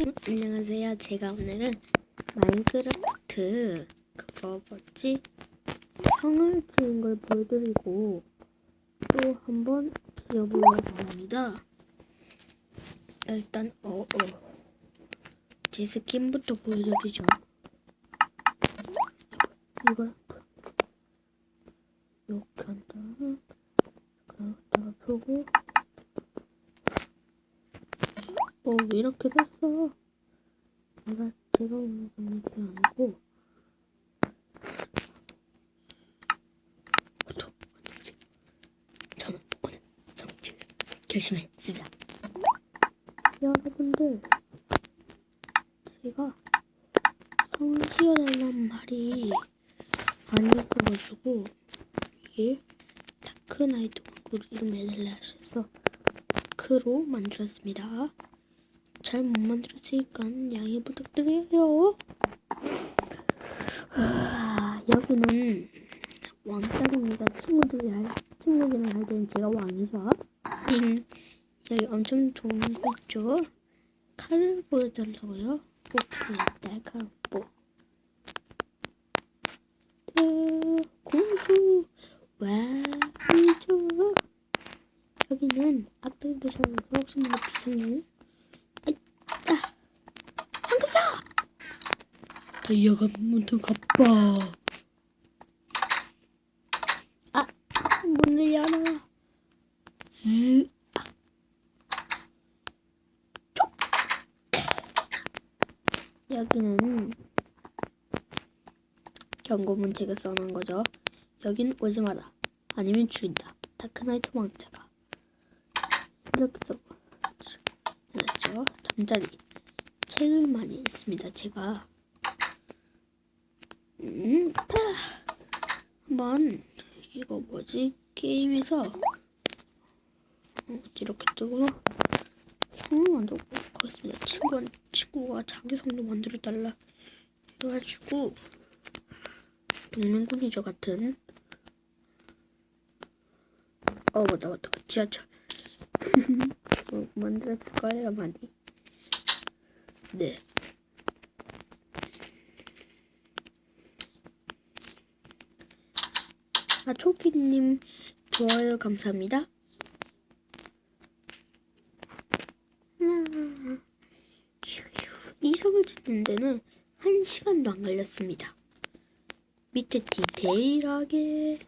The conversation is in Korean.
안녕하세요. 제가 오늘은 마인크래프트 그거 뭐지 성을 지은 걸 보여드리고 또 한번 지어보려고 합니다. 일단 어어 제 스킨부터 보여드리죠. 이걸 이렇게 한 다음에 그다가 펴고 어, 왜 이렇게 됐어? 내가, 제가 오는 건 이게 아니고. 결심했습니다. 여러분들, 제가 성을 지어달란 말이 아니어가지고, 이게 다크나이트 왕국 이름 에델라스에서 크로 만들었습니다. 잘 못 만들었으니까 양해 부탁드려요. 아, 여기는 왕따입니다. 친구들이 할, 친구들이랑 할 때는 제가 왕이죠. 잉. 여기 엄청 좋은 거 있죠? 칼을 보여달라고요? 오케이, 날카롭고. 네, 공주, 왕이죠. 여기는 악당도 살면서 혹시 모르 비상용 다이아가 문득 아빠. 아, 문을 열어. 즈. 아. 쪽. 여기는 경고문 제가 써놓은 거죠. 여긴 오지 마라. 아니면 죽인다. 다크나이트 왕자가. 이렇게 적어. 알았죠? 잠자리. 책을 많이 읽습니다. 제가. 음, 아, 한번 이거 뭐지 게임에서 어, 이렇게 뜨고 성을 만들어 보겠습니다. 친구 친구가 자기 성도 만들어 달라 해가지고 동맹군이죠 같은. 어 맞다 맞다 지하철 어, 거예요 많이. 네. 아, 초키님 좋아요 감사합니다. 하나, 휴휴. 이 성을 짓는 데는 한 시간도 안 걸렸습니다. 밑에 디테일하게